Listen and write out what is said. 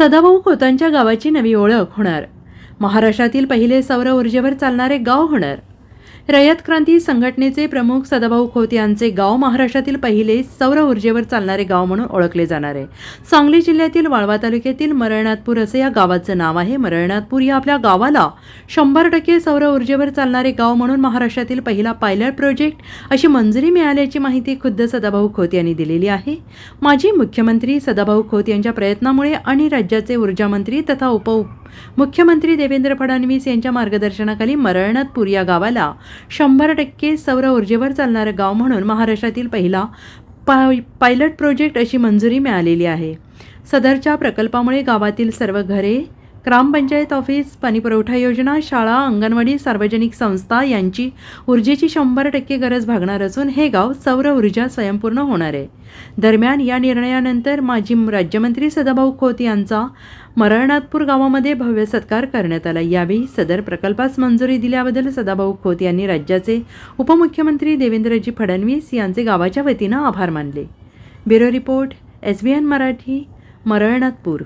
सदाभाऊ खोतांच्या गावाची नवी ओळख होणार. महाराष्ट्रातील पहिले सौर ऊर्जेवर चालणारे गाव होणार. रयत क्रांती संघटनेचे प्रमुख सदाभाऊ खोत यांचे गाव महाराष्ट्रातील पहिले सौर ऊर्जेवर चालणारे गाव म्हणून ओळखले जाणार. आहे सांगली जिल्ह्यातील वाळवा तालुक्यातील मरळनाथपूर असे या गावाचं नाव आहे. मरळनाथपूर या आपल्या गावाला शंभर टक्के सौर ऊर्जेवर चालणारे गाव म्हणून महाराष्ट्रातील पहिला पायलट प्रोजेक्ट अशी मंजुरी मिळाल्याची माहिती खुद्द सदाभाऊ खोत यांनी दिलेली आहे. माजी मुख्यमंत्री सदाभाऊ खोत यांच्या प्रयत्नामुळे आणि राज्याचे ऊर्जामंत्री तथा उप मुख्यमंत्री देवेंद्र फडणवीस यांच्या मार्गदर्शनाखाली मरळनाथपूर या गावाला शंभर टक्के सौर ऊर्जेवर चालणारं गाव म्हणून महाराष्ट्रातील पहिला पाय पायलट प्रोजेक्ट अशी मंजुरी मिळालेली आहे. सदरच्या प्रकल्पामुळे गावातील सर्व घरे ग्रामपंचायत ऑफिस पाणीपुरवठा योजना शाळा अंगणवाडी सार्वजनिक संस्था यांची ऊर्जेची शंभर टक्के गरज भागणार असून हे गाव सौर ऊर्जा स्वयंपूर्ण होणार आहे. दरम्यान या निर्णयानंतर माजी राज्यमंत्री सदाभाऊ खोत यांचा मरळनाथपूर गावामध्ये भव्य सत्कार करण्यात आला. यावेळी सदर प्रकल्पास मंजुरी दिल्याबद्दल सदाभाऊ खोत यांनी राज्याचे उपमुख्यमंत्री देवेंद्रजी फडणवीस यांचे गावाच्या वतीनं आभार मानले. Bureau report S B N Marathi Maralnathpur